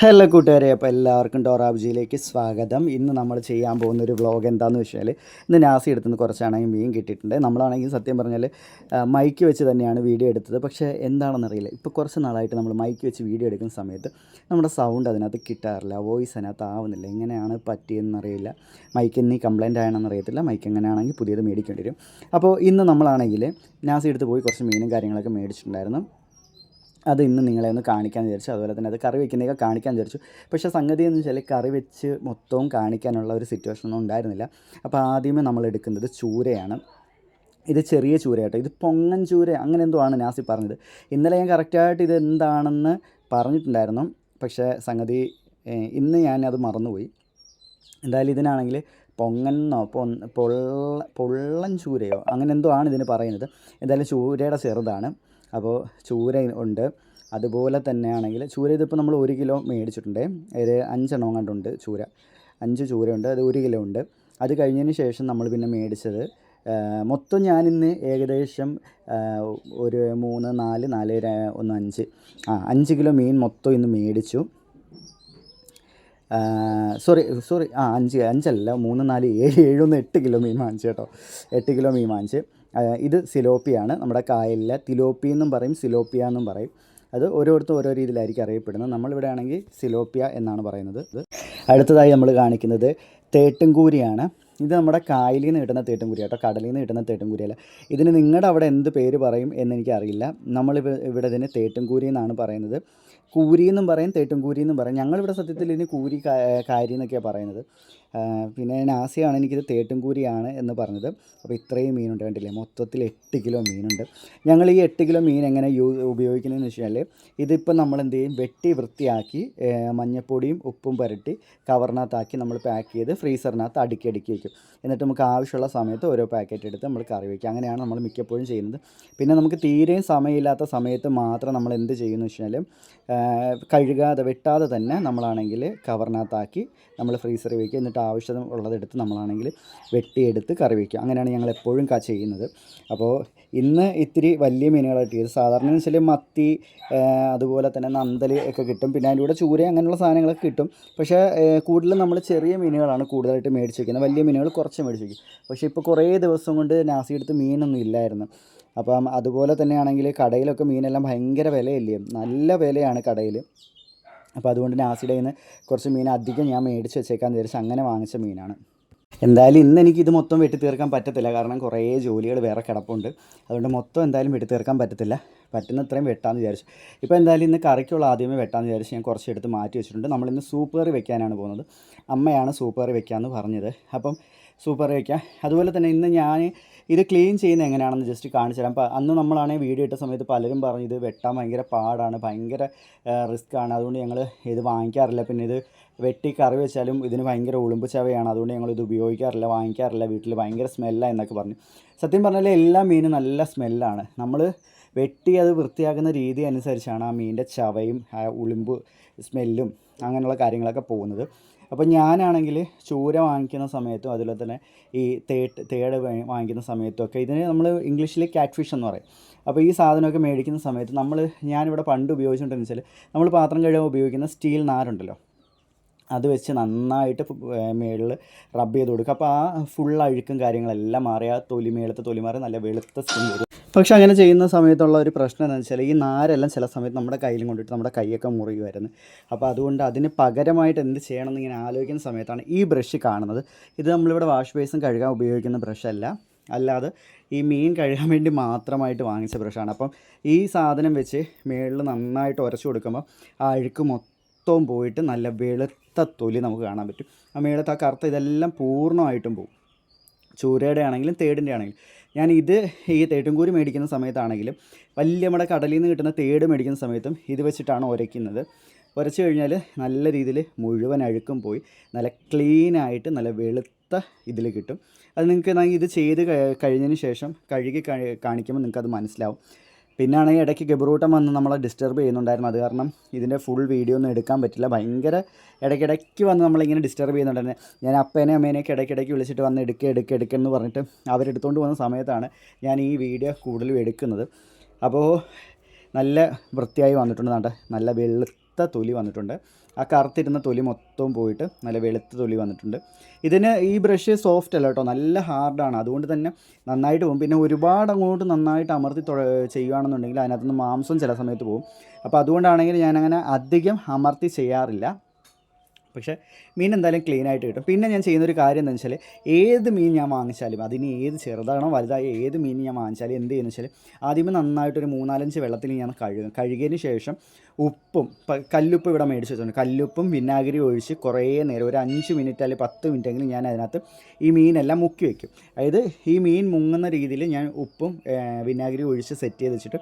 Hello കൂട്ടുകാരെ അപ്പോൾ എല്ലാവർക്കും ഡോറാബ്ജിയിലേക്ക് സ്വാഗതം. ഇന്ന് നമ്മൾ ചെയ്യാൻ പോകുന്ന ഒരു വ്ളോഗ് എന്താണെന്ന് വെച്ചാൽ ഇന്ന് നാസി എടുത്തുനിന്ന് കുറച്ചാണെങ്കിൽ മീൻ കിട്ടിയിട്ടുണ്ട്. നമ്മളാണെങ്കിൽ സത്യം പറഞ്ഞാൽ മൈക്ക് വെച്ച് തന്നെയാണ് വീഡിയോ എടുത്തത്. പക്ഷേ എന്താണെന്നറിയില്ല ഇപ്പോൾ കുറച്ച് നാളായിട്ട് നമ്മൾ മൈക്ക് വെച്ച് വീഡിയോ എടുക്കുന്ന സമയത്ത് നമ്മുടെ സൗണ്ട് അതിനകത്ത് കിട്ടാറില്ല വോയിസ് അതിനകത്ത് ആവുന്നില്ല. എങ്ങനെയാണ് പറ്റിയെന്നറിയില്ല. മൈക്ക് ഇനി കംപ്ലൈന്റ് ആണെന്ന് അറിയത്തില്ല. മൈക്ക് എങ്ങനെയാണെങ്കിൽ പുതിയത് മേടിക്കേണ്ടി വരും. അപ്പോൾ ഇന്ന് നമ്മളാണെങ്കിൽ നാസി എടുത്ത് പോയി കുറച്ച് മീനും കാര്യങ്ങളൊക്കെ മേടിച്ചിട്ടുണ്ടായിരുന്നു. അത് ഇന്ന് നിങ്ങളെ ഒന്ന് കാണിക്കാൻ വിചാരിച്ചു. അതുപോലെ തന്നെ അത് കറി വെക്കുന്നതൊക്കെ കാണിക്കാൻ വിചാരിച്ചു. പക്ഷേ സംഗതി എന്ന് വെച്ചാൽ കറി വെച്ച് മൊത്തവും കാണിക്കാനുള്ള ഒരു സിറ്റുവേഷൻ ഒന്നും ഉണ്ടായിരുന്നില്ല. അപ്പോൾ ആദ്യമേ നമ്മൾ എടുക്കുന്നത് ചൂരയാണ്. ഇത് ചെറിയ ചൂര ഇത് പൊങ്ങൻ ചൂര. അങ്ങനെ എന്തോ ആണ് നാസി പറഞ്ഞത്. ഇന്നലെ ഞാൻ കറക്റ്റായിട്ട് ഇത് എന്താണെന്ന് പറഞ്ഞിട്ടുണ്ടായിരുന്നു. പക്ഷേ സംഗതി ഇന്ന് ഞാൻ അത് മറന്നുപോയി. എന്തായാലും ഇതിനാണെങ്കിൽ പൊങ്ങന്നോ പൊള്ള പൊള്ളൻ ചൂരയോ അങ്ങനെ എന്തോ ആണ് ഇതിന് പറയുന്നത്. എന്തായാലും ചൂരയുടെ ചെറുതാണ്. അപ്പോൾ ചൂര ഉണ്ട്. അതുപോലെ തന്നെയാണെങ്കിൽ ചൂര ഇതിപ്പോൾ നമ്മൾ ഒരു കിലോ മേടിച്ചിട്ടുണ്ട്. ഒരു അഞ്ചെണ്ണം കണ്ടുണ്ട് ചൂര. അഞ്ച് ചൂരയുണ്ട് അത് ഒരു കിലോ ഉണ്ട്. അത് കഴിഞ്ഞതിന് ശേഷം നമ്മൾ പിന്നെ മേടിച്ചത് മൊത്തം ഞാനിന്ന് ഏകദേശം ഒരു മൂന്ന് നാല് നാല് ഒന്ന് അഞ്ച്. ആ അഞ്ച് കിലോ മീൻ മൊത്തം ഇന്ന് മേടിച്ചു. സോറി സോറി ആ അഞ്ച് അഞ്ചല്ല മൂന്ന് നാല് ഏഴ് ഏഴൊന്ന് എട്ട് കിലോ മീൻ വാങ്ങിച്ചു കേട്ടോ. എട്ട് കിലോ മീൻ വാങ്ങിച്ച്. ഇത് സിലോപ്പിയാണ്. നമ്മുടെ കായലിലെ തിലോപ്പി എന്നും പറയും സിലോപ്പിയ എന്നും പറയും. അത് ഓരോരുത്തരും ഓരോ രീതിയിലായിരിക്കും അറിയപ്പെടുന്നത്. നമ്മളിവിടെ ആണെങ്കിൽ സിലോപ്പിയ എന്നാണ് പറയുന്നത്. അടുത്തതായി നമ്മൾ കാണിക്കുന്നത് തേട്ടുംകൂരിയാണ്. ഇത് നമ്മുടെ കായലിൽ നിന്ന് കിട്ടുന്ന തേട്ടുംകൂരി കേട്ടോ. കടലിൽ നിന്ന് കിട്ടുന്ന തേട്ടുംകൂരിയല്ല ഇതിന് നിങ്ങളുടെ അവിടെ എന്ത് പേര് പറയും എന്ന് എനിക്കറിയില്ല. നമ്മൾ ഇവിടെ ഇതിന് തേട്ടുംകൂരി എന്നാണ് പറയുന്നത്. കൂരി എന്നും പറയും തേട്ടുംകൂരി എന്നും പറയും. ഞങ്ങളിവിടെ സത്യത്തിൽ ഇനി കൂരി കാരി എന്നൊക്കെയാണ് പറയുന്നത്. പിന്നെ നാസിയാണ് എനിക്കിത് തേട്ടുംകൂരിയാണ് എന്ന് പറഞ്ഞത്. അപ്പോൾ ഇത്രയും മീനുണ്ട് കണ്ടില്ലേ? മൊത്തത്തിൽ എട്ട് കിലോ മീനുണ്ട്. ഞങ്ങൾ ഈ എട്ട് കിലോ മീൻ എങ്ങനെ യൂ ഉപയോഗിക്കുന്നതെന്ന് വെച്ച് കഴിഞ്ഞാൽ ഇതിപ്പോൾ നമ്മൾ എന്ത് ചെയ്യും വെട്ടി വൃത്തിയാക്കി മഞ്ഞപ്പൊടിയും ഉപ്പും പുരട്ടി കവറിനകത്താക്കി നമ്മൾ പാക്ക് ചെയ്ത് ഫ്രീസറിനകത്ത് അടുക്കി അടുക്കി വയ്ക്കും എന്നിട്ട് നമുക്ക് ആവശ്യമുള്ള സമയത്ത് ഓരോ പാക്കറ്റ് എടുത്ത് നമ്മൾ കറി വയ്ക്കും അങ്ങനെയാണ് നമ്മൾ മിക്കപ്പോഴും ചെയ്യുന്നത്. പിന്നെ നമുക്ക് തീരെയും സമയമില്ലാത്ത സമയത്ത് മാത്രം നമ്മൾ എന്ത് ചെയ്യുമെന്ന് വെച്ച് കഴിഞ്ഞാൽ കഴുകാതെ വെട്ടാതെ തന്നെ നമ്മളാണെങ്കിൽ കവറിനകത്താക്കി നമ്മൾ ഫ്രീസറിൽ വയ്ക്കുക. എന്നിട്ട് ആവശ്യം ഉള്ളതെടുത്ത് നമ്മളാണെങ്കിൽ വെട്ടിയെടുത്ത് കറി വയ്ക്കുക. അങ്ങനെയാണ് ഞങ്ങൾ എപ്പോഴും ചെയ്യുന്നത്. അപ്പോൾ ഇന്ന് ഇത്തിരി വലിയ മീനുകളായിട്ട് ചെയ്ത് സാധാരണ വെച്ചാൽ മത്തി അതുപോലെ തന്നെ നന്തൽ ഒക്കെ കിട്ടും. പിന്നെ അതിന്റെ കൂടെ ചൂര അങ്ങനെയുള്ള സാധനങ്ങളൊക്കെ കിട്ടും. പക്ഷേ കൂടുതലും നമ്മൾ ചെറിയ മീനുകളാണ് കൂടുതലായിട്ട് മേടിച്ച് വയ്ക്കുന്നത്. വലിയ മീനുകൾ കുറച്ച് മേടിച്ച് വയ്ക്കും. പക്ഷേ ഇപ്പോൾ കുറേ ദിവസം കൊണ്ട് നാസിയെടുത്ത് മീനൊന്നും ഇല്ലായിരുന്നു. അപ്പം അതുപോലെ തന്നെയാണെങ്കിൽ കടയിലൊക്കെ മീനെല്ലാം ഭയങ്കര വിലയല്ലേ? നല്ല വിലയാണ് കടയിൽ. അപ്പോൾ അതുകൊണ്ട് നാസിയുടെ നിന്ന് കുറച്ച് മീൻ അധികം ഞാൻ മേടിച്ച് വെച്ചേക്കാൻ വിചാരിച്ച് അങ്ങനെ വാങ്ങിച്ച മീനാണ്. എന്തായാലും ഇന്ന് എനിക്ക് ഇത് മൊത്തം വെട്ടി തീർക്കാൻ പറ്റത്തില്ല. കാരണം കുറേ ജോലികൾ വേറെ കിടപ്പുണ്ട്. അതുകൊണ്ട് മൊത്തം എന്തായാലും വെട്ടി തീർക്കാൻ പറ്റത്തില്ല. പറ്റുന്ന അത്രയും വെട്ടാമെന്ന് വിചാരിച്ചു. ഇപ്പോൾ എന്തായാലും ഇന്ന് കറിക്കുള്ള ആദ്യമേ വെട്ടാമെന്ന് വിചാരിച്ച് ഞാൻ കുറച്ച് എടുത്ത് മാറ്റി വെച്ചിട്ടുണ്ട്. നമ്മളിന്ന് സൂപ്പ് കറി വെക്കാനാണ് പോകുന്നത്. അമ്മയാണ് സൂപ്പ് കറി വെക്കാമെന്ന് പറഞ്ഞത്. അപ്പം സൂപ്പ് കറി വെക്കാം. അതുപോലെ തന്നെ ഇന്ന് ഞാൻ ഇത് ക്ലീൻ ചെയ്യുന്നത് എങ്ങനെയാണെന്ന് ജസ്റ്റ് കാണിച്ചു തരാം. അപ്പോൾ അന്ന് നമ്മളാണെങ്കിൽ വീഡിയോ ഇട്ട സമയത്ത് പലരും പറഞ്ഞു ഇത് വെട്ടാൻ ഭയങ്കര പാടാണ് ഭയങ്കര റിസ്ക് ആണ്. അതുകൊണ്ട് ഞങ്ങൾ ഇത് വാങ്ങിക്കാറില്ല. പിന്നെ ഇത് വെട്ടി കറി വെച്ചാലും ഇതിന് ഭയങ്കര ഉളുമ്പ് ചവയാണ്. അതുകൊണ്ട് ഞങ്ങൾ ഇത് ഉപയോഗിക്കാറില്ല വാങ്ങിക്കാറില്ല. വീട്ടിൽ ഭയങ്കര സ്മെല്ലാണ് എന്നൊക്കെ പറഞ്ഞു. സത്യം പറഞ്ഞാൽ എല്ലാ മീനും നല്ല സ്മെല്ലാണ് നമ്മൾ വെട്ടി അത് വൃത്തിയാക്കുന്ന രീതി അനുസരിച്ചാണ് ആ മീനിന്റെ ചവയും ഉളുമ്പ് സ്മെല്ലും അങ്ങനെയുള്ള കാര്യങ്ങളൊക്കെ പോകുന്നത്. അപ്പോൾ ഞാനാണെങ്കിൽ ചൂര വാങ്ങിക്കുന്ന സമയത്തും അതുപോലെ തന്നെ ഈ തേട്ട് തേട് വാങ്ങിക്കുന്ന സമയത്തും ഒക്കെ ഇതിന് നമ്മൾ ഇംഗ്ലീഷിൽ കാറ്റ് ഫിഷ് എന്ന് പറയും. അപ്പോൾ ഈ സാധനമൊക്കെ മേടിക്കുന്ന സമയത്ത് നമ്മൾ ഞാനിവിടെ പണ്ട് ഉപയോഗിച്ചിട്ടുണ്ടെന്ന് വെച്ചാൽ നമ്മൾ പാത്രം കഴുകാൻ ഉപയോഗിക്കുന്ന സ്റ്റീൽ നാരുണ്ടല്ലോ. അത് വെച്ച് നന്നായിട്ട് മേളിൽ റബ്ബ് ചെയ്ത് കൊടുക്കുക അപ്പോൾ ആ ഫുൾ അഴുക്കും കാര്യങ്ങളെല്ലാം മാറി ആ തൊലി മേളത്തെ തൊലി മാറി നല്ല വെളുത്ത സ്കിൻ വരും. പക്ഷെ അങ്ങനെ ചെയ്യുന്ന സമയത്തുള്ള ഒരു പ്രശ്നം എന്താണെന്ന് വെച്ചാൽ ഈ നാരെല്ലാം ചില സമയത്ത് നമ്മുടെ കയ്യിലും കൊണ്ടിട്ട് നമ്മുടെ കൈയൊക്കെ മുറിയുമായിരുന്നു. അപ്പോൾ അതുകൊണ്ട് അതിന് പകരമായിട്ട് എന്ത് ചെയ്യണം എന്ന് ഇങ്ങനെ ആലോചിക്കുന്ന സമയത്താണ് ഈ ബ്രഷ് കാണുന്നത്. ഇത് നമ്മളിവിടെ വാഷ് ബേസും കഴുകാൻ ഉപയോഗിക്കുന്ന ബ്രഷല്ല. അല്ല അല്ലാതെ ഈ മീൻ കഴുകാൻ വേണ്ടി മാത്രമായിട്ട് വാങ്ങിച്ച ബ്രഷാണ്. അപ്പം ഈ സാധനം വെച്ച് മേളിൽ നന്നായിട്ട് ഉരച്ചു കൊടുക്കുമ്പോൾ ആ അഴുക്ക് മൊത്തവും പോയിട്ട് നല്ല വെളുത്ത തൊലി നമുക്ക് കാണാൻ പറ്റും. ആ മേളത്തെ ആ കറുത്ത ഇതെല്ലാം പൂർണമായിട്ടും പോകും ചൂരയുടെ ആണെങ്കിലും തേടിന്റെ ആണെങ്കിലും. ഞാൻ ഇത് ഈ തേട്ടുംകൂരി മേടിക്കുന്ന സമയത്താണെങ്കിലും വലിയ നമ്മുടെ കടലിൽ നിന്ന് കിട്ടുന്ന തേട് മേടിക്കുന്ന സമയത്തും ഇത് വെച്ചിട്ടാണ് ഉരയ്ക്കുന്നത് ഉരച്ച് കഴിഞ്ഞാൽ നല്ല രീതിയിൽ മുഴുവൻ അഴുക്കും പോയി. നല്ല ക്ലീനായിട്ട് നല്ല വെളുത്ത ഇതിൽ കിട്ടും. അത് നിങ്ങൾക്ക് ഇത് ചെയ്ത് കഴി- കഴിഞ്ഞതിന് ശേഷം കഴുകി കഴി- കാണിക്കുമ്പോൾ നിങ്ങൾക്കത് മനസ്സിലാവും. പിന്നെ ആണെങ്കിൽ ഇടയ്ക്ക് ഗബ്രൂട്ടം വന്ന് നമ്മളെ ഡിസ്റ്റർബ് ചെയ്യുന്നുണ്ടായിരുന്നു. അത് കാരണം ഇതിന്റെ ഫുൾ വീഡിയോ ഒന്നും എടുക്കാൻ പറ്റില്ല. ഭയങ്കര ഇടയ്ക്കിടയ്ക്ക് വന്ന് നമ്മളിങ്ങനെ ഡിസ്റ്റർബ് ചെയ്യുന്നുണ്ടായിരുന്നു. ഞാൻ അപ്പേനെ അമ്മേനെയൊക്കെ ഇടയ്ക്കിടയ്ക്ക് വിളിച്ചിട്ട് വന്ന് എടുക്കുക എടുക്കുക എടുക്കുക എന്ന് പറഞ്ഞിട്ട് അവരെടുത്തുകൊണ്ട് വന്ന സമയത്താണ് ഞാൻ ഈ വീഡിയോ കൂടുതലും എടുക്കുന്നത്. അപ്പോൾ നല്ല വൃത്തിയായി വന്നിട്ടുണ്ട്. നാട്ടെ നല്ല വെളുത്ത തൊലി വന്നിട്ടുണ്ട്. ആ കറുത്തിരുന്ന തൊലി മൊത്തവും പോയിട്ട് നല്ല വെളുത്ത തൊലി വന്നിട്ടുണ്ട്. ഇതിന് ഈ ബ്രഷ് സോഫ്റ്റ് അല്ല കേട്ടോ നല്ല ഹാർഡാണ് അതുകൊണ്ട് തന്നെ നന്നായിട്ട് പോകും. പിന്നെ ഒരുപാട് അങ്ങോട്ട് നന്നായിട്ട് അമർത്തി ചെയ്യുകയാണെന്നുണ്ടെങ്കിൽ അതിനകത്തുനിന്ന് മാംസം ചില സമയത്ത് പോകും. അപ്പോൾ അതുകൊണ്ടാണെങ്കിൽ ഞാനങ്ങനെ അധികം അമർത്തി ചെയ്യാറില്ല. പക്ഷേ മീൻ എന്തായാലും ക്ലീൻ ആയിട്ട് കിട്ടും. പിന്നെ ഞാൻ ചെയ്യുന്നൊരു കാര്യം എന്താ വെച്ചാൽ ഏത് മീൻ ഞാൻ വാങ്ങിച്ചാലും അതിന് ഏത് ചെറുതാണോ വലുതായോ ഏത് മീൻ ഞാൻ വാങ്ങിച്ചാലും എന്ത് ചെയ്യുന്നു വെച്ചാൽ ആദ്യമേ നന്നായിട്ടൊരു മൂന്നാലഞ്ച് വെള്ളത്തിൽ ഞാൻ കഴുകും. കഴുകിയതിന് ശേഷം ഉപ്പും കല്ലുപ്പ് ഇവിടെ മേടിച്ച് വെച്ചിട്ടുണ്ട്. കല്ലുപ്പും വിനാഗിരി ഒഴിച്ച് കുറേ നേരം ഒരു അഞ്ച് മിനിറ്റ് അല്ലെങ്കിൽ പത്ത് മിനിറ്റ് എങ്കിലും ഞാൻ അതിനകത്ത് ഈ മീനെല്ലാം മുക്കി വയ്ക്കും അതായത് ഈ മീൻ മുങ്ങുന്ന രീതിയിൽ ഞാൻ ഉപ്പും വിനാഗിരി ഒഴിച്ച് സെറ്റ് ചെയ്ത് വെച്ചിട്ട്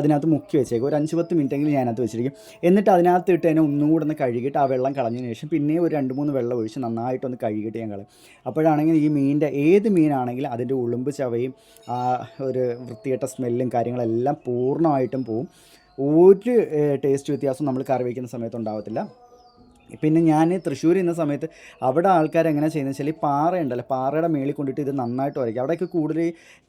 അതിനകത്ത് മുക്കി വെച്ചേക്കും. ഒരു അഞ്ച് പത്ത് മിനിറ്റ് എങ്കിലും ഞാനകത്ത് വെച്ചിരിക്കും. എന്നിട്ട് അതിനകത്ത് ഇട്ട് അതിനെ ഒന്നും കൂടെ ഒന്ന് കഴുകിയിട്ട് ആ വെള്ളം കളഞ്ഞതിന് ശേഷം പിന്നെ ഒരു രണ്ട് മൂന്ന് വെള്ളം ഒഴിച്ച് നന്നായിട്ടൊന്ന് കഴുകിയിട്ട് ഞാൻ കളയും അപ്പോഴാണെങ്കിൽ ഈ മീനിന്റെ ഏത് മീനാണെങ്കിലും അതിന്റെ ഉളുമ്പ് ചവയും ആ ഒരു വൃത്തികെട്ട സ്മെല്ലും കാര്യങ്ങളെല്ലാം പൂർണമായിട്ടും പോവും. ഒരു ടേസ്റ്റ് വ്യത്യാസം നമ്മൾ കറി വയ്ക്കുന്ന സമയത്ത് ഉണ്ടാവത്തില്ല. പിന്നെ ഞാൻ തൃശ്ശൂർ ഇന്ന സമയത്ത് അവിടെ ആൾക്കാർ എങ്ങനെ ചെയ്യുന്നത് വെച്ചാൽ ഈ പാറയുണ്ടല്ലോ പാറയുടെ മേളിൽ കൊണ്ടിട്ട് ഇത് നന്നായിട്ട് ഉരയ്ക്കും അവിടെയൊക്കെ കൂടുതൽ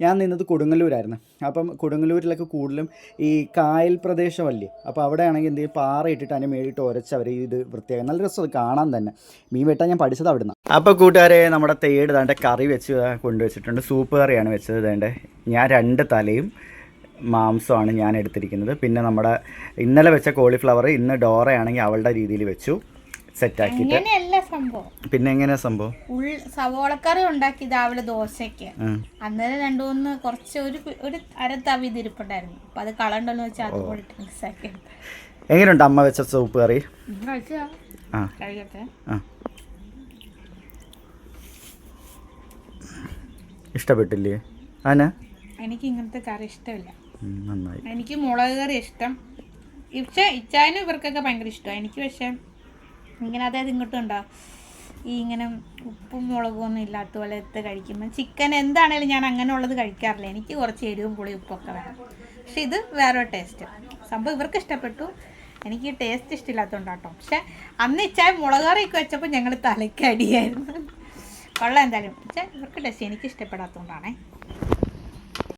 ഞാൻ നിന്നത് കൊടുങ്ങല്ലൂരായിരുന്നു. അപ്പം കൊടുങ്ങല്ലൂരിലൊക്കെ കൂടുതലും ഈ കായൽ പ്രദേശമല്ലേ? അപ്പോൾ അവിടെ ആണെങ്കിൽ എന്ത് പാറ ഇട്ടിട്ട് അതിന്റെ മേളിട്ട് ഉരച്ച് അവർ ഇത് വൃത്തിയാക്കും. നല്ല രസം കാണാൻ തന്നെ. മീൻ വെട്ടാൻ ഞാൻ പഠിച്ചത് അവിടുന്ന്. അപ്പോൾ കൂട്ടുകാരെ നമ്മുടെ തേട് ദാണ്ട് കറി വെച്ച് കൊണ്ടുവച്ചിട്ടുണ്ട്. സൂപ്പ് കറിയാണ് വെച്ചത് തേണ്ടേ ഞാൻ രണ്ട് തലയും മാംസമാണ് ഞാൻ എടുത്തിരിക്കുന്നത്. പിന്നെ നമ്മുടെ ഇന്നലെ വെച്ച കോളിഫ്ലവർ ഇന്ന് ഡോറയാണെങ്കിൽ അവളുടെ രീതിയിൽ വെച്ചു. അങ്ങനെയല്ല സംഭവം? പിന്നെ എങ്ങനെയാ സംഭവം? ഉള്ള സവോളക്കറി ഉണ്ടാക്കി രാവിലെ ദോശയ്ക്ക്. അന്നേരം രണ്ടു മൂന്ന് കുറച്ച് ഒരു ഒരു അര തവി ഇതിരിപ്പുണ്ടായിരുന്നു. അപ്പൊ അത് കളണ്ടല്ലോ വെച്ചാൽ അത് കൂടി മിക്സ് ആക്കി എങ്ങനെയുണ്ട് അമ്മ വെച്ച സൂപ്പ് കറി? കഴിച്ചാ ആ. ഇഷ്ടപ്പെട്ടില്ലേ? ആന? എനിക്ക് ഇങ്ങനത്തെ കറി ഇഷ്ടമില്ല. നന്നായി. എനിക്ക് മുളക് കറി ഇഷ്ടം. പക്ഷേ ഇച്ചാനും ഇവർക്കൊക്കെ ഭയങ്കര ഇഷ്ടമാണ് എനിക്ക് പക്ഷേ ഇങ്ങനെ അതായത് ഇങ്ങോട്ടും ഉണ്ടോ ഈ ഇങ്ങനെ ഉപ്പും മുളകും ഒന്നും ഇല്ലാത്ത പോലത്തെ കഴിക്കുമ്പോൾ ചിക്കൻ എന്താണേലും ഞാൻ അങ്ങനെ ഉള്ളത് കഴിക്കാറില്ല. എനിക്ക് കുറച്ച് എരിവും പുളി ഉപ്പൊക്കെ വേണം. പക്ഷെ ഇത് വേറെ ടേസ്റ്റ് സംഭവം ഇവർക്ക് ഇഷ്ടപ്പെട്ടു. എനിക്ക് ടേസ്റ്റ് ഇഷ്ടമില്ലാത്തതുകൊണ്ടാട്ടോ പക്ഷെ അന്ന് ഇച്ചായ മുളക് കറിയൊക്കെ വെച്ചപ്പോൾ ഞങ്ങൾ തലയ്ക്കടിയായിരുന്നു കൊള്ളാം എന്തായാലും. പക്ഷേ ഇവർക്ക് ടേസ്റ്റ് എനിക്ക് ഇഷ്ടപ്പെടാത്തതുകൊണ്ടാണേ